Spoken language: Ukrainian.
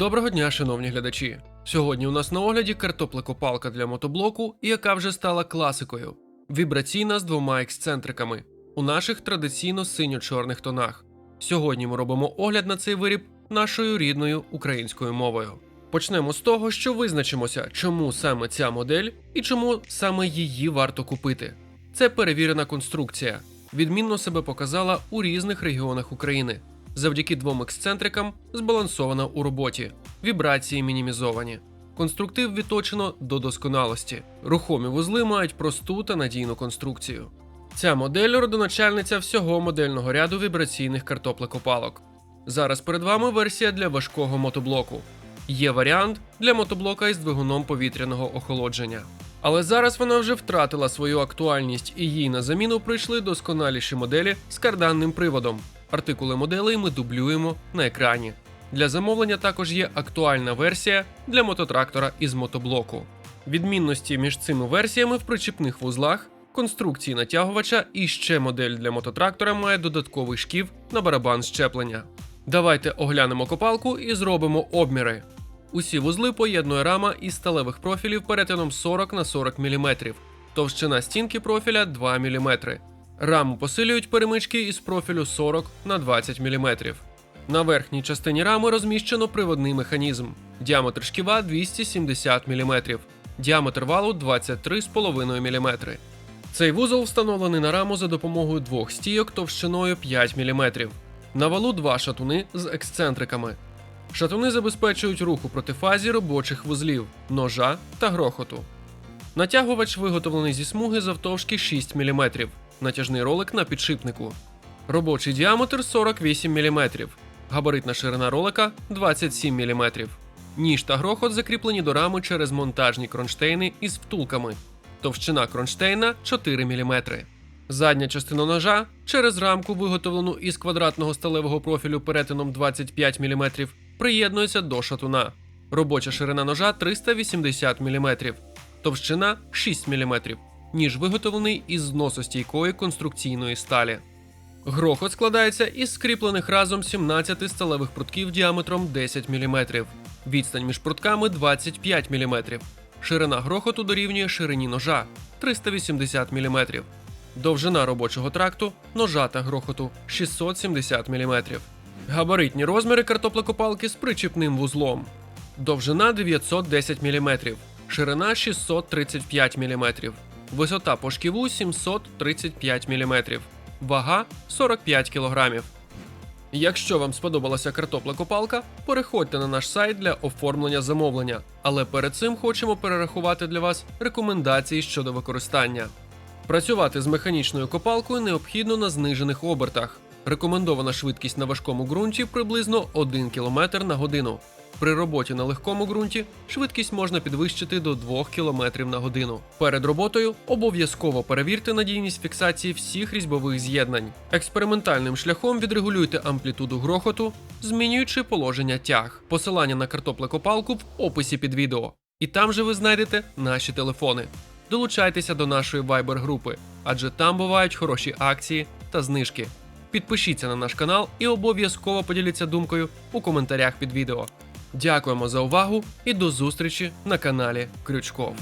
Доброго дня, шановні глядачі. Сьогодні у нас на огляді картоплекопалка для мотоблоку, яка вже стала класикою. Вібраційна з двома ексцентриками у наших традиційно синьо-чорних тонах. Сьогодні ми робимо огляд на цей виріб нашою рідною українською мовою. Почнемо з того, що визначимося, чому саме ця модель і чому саме її варто купити. Це перевірена конструкція. Відмінно себе показала у різних регіонах України. Завдяки двом ексцентрикам збалансована у роботі, вібрації мінімізовані. Конструктив відточено до досконалості. Рухомі вузли мають просту та надійну конструкцію. Ця модель родоначальниця всього модельного ряду вібраційних картоплекопалок. Зараз перед вами версія для важкого мотоблоку. Є варіант для мотоблока із двигуном повітряного охолодження. Але зараз вона вже втратила свою актуальність і їй на заміну прийшли досконаліші моделі з карданним приводом. Артикули моделей ми дублюємо на екрані. Для замовлення також є актуальна версія для мототрактора із мотоблоку. Відмінності між цими версіями в причіпних вузлах, конструкції натягувача і ще модель для мототрактора має додатковий шків на барабан щеплення. Давайте оглянемо копалку і зробимо обміри. Усі вузли поєднує рама із сталевих профілів перетином 40 на 40 мм, товщина стінки профіля 2 мм. Раму посилюють перемички із профілю 40 на 20 мм. На верхній частині рами розміщено приводний механізм. Діаметр шківа 270 мм, діаметр валу 23,5 мм. Цей вузол встановлений на раму за допомогою двох стійок товщиною 5 мм. На валу два шатуни з ексцентриками. Шатуни забезпечують рух у протифазі робочих вузлів, ножа та грохоту. Натягувач виготовлений зі смуги завтовшки 6 мм, натяжний ролик на підшипнику. Робочий діаметр 48 мм, габаритна ширина ролика 27 мм. Ніж та грохот закріплені до рами через монтажні кронштейни із втулками. Товщина кронштейна 4 мм. Задня частина ножа через рамку, виготовлену із квадратного сталевого профілю перетином 25 мм, приєднується до шатуна. Робоча ширина ножа 380 мм, товщина 6 мм, ніж виготовлений із зносостійкої конструкційної сталі. Грохот складається із скріплених разом 17 сталевих прутків діаметром 10 мм, відстань між прутками 25 мм. Ширина грохоту дорівнює ширині ножа 380 мм. Довжина робочого тракту, ножа та грохоту 670 мм. Габаритні розміри картоплекопалки з причіпним вузлом. Довжина 910 мм, ширина 635 мм, висота по шківу 735 мм, вага 45 кг. Якщо вам сподобалася картоплекопалка, переходьте на наш сайт для оформлення замовлення. Але перед цим хочемо перерахувати для вас рекомендації щодо використання. Працювати з механічною копалкою необхідно на знижених обертах. Рекомендована швидкість на важкому ґрунті приблизно 1 км на годину. При роботі на легкому ґрунті швидкість можна підвищити до 2 км на годину. Перед роботою обов'язково перевірте надійність фіксації всіх різьбових з'єднань. Експериментальним шляхом відрегулюйте амплітуду грохоту, змінюючи положення тяг. Посилання на картоплекопалку в описі під відео. І там же ви знайдете наші телефони. Долучайтеся до нашої Viber групи, адже там бувають хороші акції та знижки. Підпишіться на наш канал і обов'язково поділіться думкою у коментарях під відео. Дякуємо за увагу і до зустрічі на каналі Крючков.